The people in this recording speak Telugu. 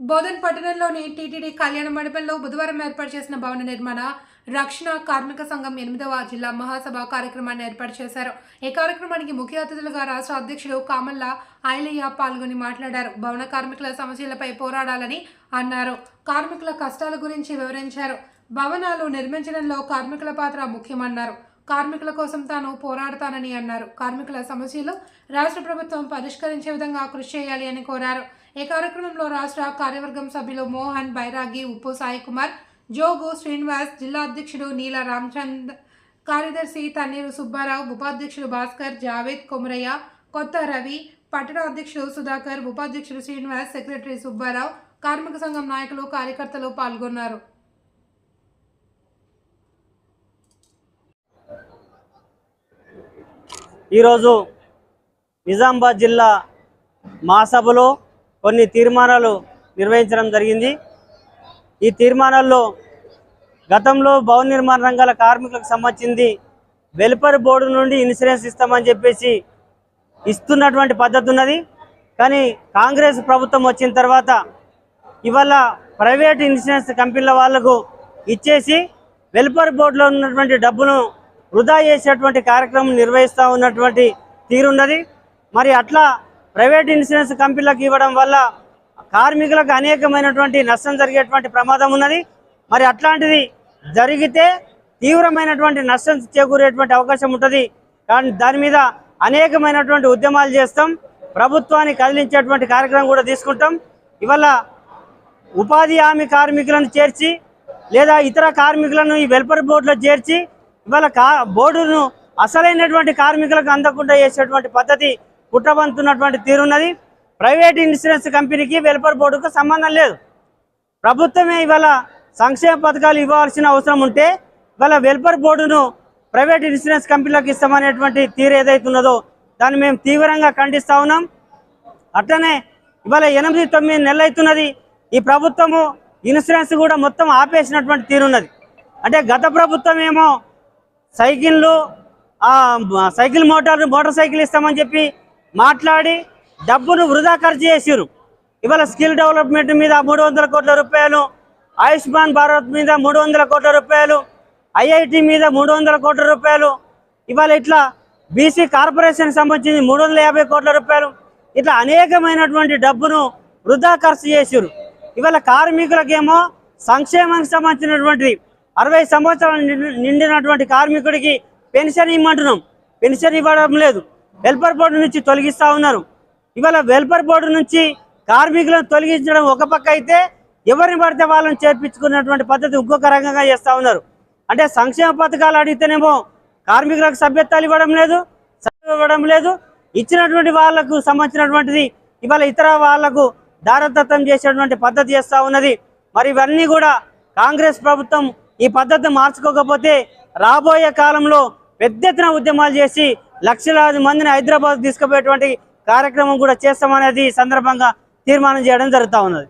బోధన్ పట్టణంలోని టీటీడీ కళ్యాణ మండపంలో బుధవారం ఏర్పాటు చేసిన భవన నిర్మాణ రక్షణ కార్మిక సంఘం ఎనిమిదవ జిల్లా మహాసభ కార్యక్రమాన్ని ఏర్పాటు చేశారు. ఈ కార్యక్రమానికి ముఖ్య అతిథులుగా రాష్ట్ర అధ్యక్షుడు కామల్ల ఆయలయ్య పాల్గొని మాట్లాడారు. భవన కార్మికుల సమస్యలపై పోరాడాలని అన్నారు. కార్మికుల కష్టాల గురించి వివరించారు. భవనాలు నిర్మించడంలో కార్మికుల పాత్ర ముఖ్యమన్నారు. కార్మికుల కోసం తాను పోరాడతానని అన్నారు. కార్మికుల సమస్యలు రాష్ట్ర ప్రభుత్వం పరిష్కరించే విధంగా కృషి చేయాలి అని కోరారు. ఈ కార్యక్రమంలో రాష్ట్ర కార్యవర్గం సభ్యులు మోహన్ బైరాగి ఉప్పు సాయి కుమార్ జోగు శ్రీనివాస్ జిల్లా అధ్యక్షుడు నీల రామచంద్ కార్యదర్శి తన్నీరు సుబ్బారావు ఉపాధ్యక్షుడు భాస్కర్ జావేద్ కొమరయ్య కొత్త రవి పట్టణ అధ్యక్షుడు సుధాకర్ ఉపాధ్యక్షుడు శ్రీనివాస్ సెక్రటరీ సుబ్బారావు కార్మిక సంఘం నాయకులు కార్యకర్తలు పాల్గొన్నారు. ఈరోజు నిజామాబాద్ జిల్లా మహాసభలో కొన్ని తీర్మానాలు నిర్వహించడం జరిగింది. ఈ తీర్మానాల్లో గతంలో భవన నిర్మాణ రంగాల కార్మికులకు సంబంధించింది వెల్ఫేర్ బోర్డు నుండి ఇన్సూరెన్స్ ఇస్తామని చెప్పేసి ఇస్తున్నటువంటి పద్ధతి ఉన్నది. కానీ కాంగ్రెస్ ప్రభుత్వం వచ్చిన తర్వాత ఇవాళ ప్రైవేట్ ఇన్సూరెన్స్ కంపెనీల వాళ్ళకు ఇచ్చేసి వెల్ఫేర్ బోర్డులో ఉన్నటువంటి డబ్బును వృధా చేసేటువంటి కార్యక్రమం నిర్వహిస్తూ ఉన్నటువంటి తీరున్నది. మరి అట్లా ప్రైవేట్ ఇన్సూరెన్స్ కంపెనీలకు ఇవ్వడం వల్ల కార్మికులకు అనేకమైనటువంటి నష్టం జరిగేటువంటి ప్రమాదం ఉన్నది. మరి అట్లాంటిది జరిగితే తీవ్రమైనటువంటి నష్టం చేకూరేటువంటి అవకాశం ఉంటుంది. కానీ దాని మీద అనేకమైనటువంటి ఉద్యమాలు చేస్తాం. ప్రభుత్వాన్ని కదిలించేటువంటి కార్యక్రమం కూడా తీసుకుంటాం. ఇవాళ ఉపాధి హామీ కార్మికులను చేర్చి లేదా ఇతర కార్మికులను ఈ వెల్ఫేర్ బోర్డులో చేర్చి ఇవాళ కా బోర్డును అసలైనటువంటి కార్మికులకు అందకుండా చేసేటువంటి పద్ధతి పుట్టబంతున్నటువంటి తీరున్నది ప్రైవేట్ ఇన్సూరెన్స్ కంపెనీకి వెల్ఫేర్ బోర్డుకు సంబంధం లేదు. ప్రభుత్వమే ఇవాళ సంక్షేమ పథకాలు ఇవ్వాల్సిన అవసరం ఉంటే ఇవాళ వెల్ఫేర్ బోర్డును ప్రైవేట్ ఇన్సూరెన్స్ కంపెనీలకు ఇస్తామనేటువంటి తీరు ఏదైతున్నదో దాన్ని మేము తీవ్రంగా ఖండిస్తా ఉన్నాం. అట్లనే ఇవాళ ఎనిమిది తొమ్మిది నెలలు అవుతున్నది ఈ ప్రభుత్వము ఇన్సూరెన్స్ కూడా మొత్తం ఆపేసినటువంటి తీరున్నది అంటే గత ప్రభుత్వం ఏమో సైకిళ్ళు సైకిల్ మోటార్ మోటార్ సైకిల్ ఇస్తామని చెప్పి మాట్లాడి డబ్బును వృధా ఖర్చు చేసిరు ఇవాళ స్కిల్ డెవలప్మెంట్ మీద మూడు వందల కోట్ల రూపాయలు ఆయుష్మాన్ భారత్ మీద మూడు వందల కోట్ల రూపాయలు ఐఐటి మీద మూడు వందల కోట్ల రూపాయలు ఇవాళ ఇట్లా బీసీ కార్పొరేషన్ సంబంధించి మూడు వందల యాభై కోట్ల రూపాయలు ఇట్లా అనేకమైనటువంటి డబ్బును వృధా ఖర్చు చేసిరు ఇవాళ కార్మికులకేమో సంక్షేమానికి సంబంధించినటువంటి అరవై సంవత్సరాలు నిండి- నిండినటువంటి కార్మికుడికి పెన్షన్ ఇమ్మంటున్నాం. పెన్షన్ ఇవ్వడం లేదు. వెల్ఫేర్ బోర్డు నుంచి తొలగిస్తూ ఉన్నారు. ఇవాళ వెల్ఫేర్ బోర్డు నుంచి కార్మికులను తొలగించడం ఒక పక్క అయితే ఎవరిని పడితే వాళ్ళని చేర్పించుకున్నటువంటి పద్ధతి ఇంకొక రకంగా చేస్తూ ఉన్నారు. అంటే సంక్షేమ పథకాలు అడిగితేనేమో కార్మికులకు సభ్యత్వాలు ఇవ్వడం లేదు ఇవ్వడం లేదు. ఇచ్చినటువంటి వాళ్ళకు సంబంధించినటువంటిది ఇవాళ ఇతర వాళ్ళకు దారతత్వం చేసేటువంటి పద్ధతి చేస్తూ ఉన్నది. మరి ఇవన్నీ కూడా కాంగ్రెస్ ప్రభుత్వం ఈ పద్ధతి మార్చుకోకపోతే రాబోయే కాలంలో పెద్ద ఎత్తున ఉద్యమాలు చేసి లక్షలాది మందిని హైదరాబాద్ తీసుకుపోయేటువంటి కార్యక్రమం కూడా చేస్తామనేది ఈ సందర్భంగా తీర్మానం చేయడం జరుగుతూ ఉన్నది.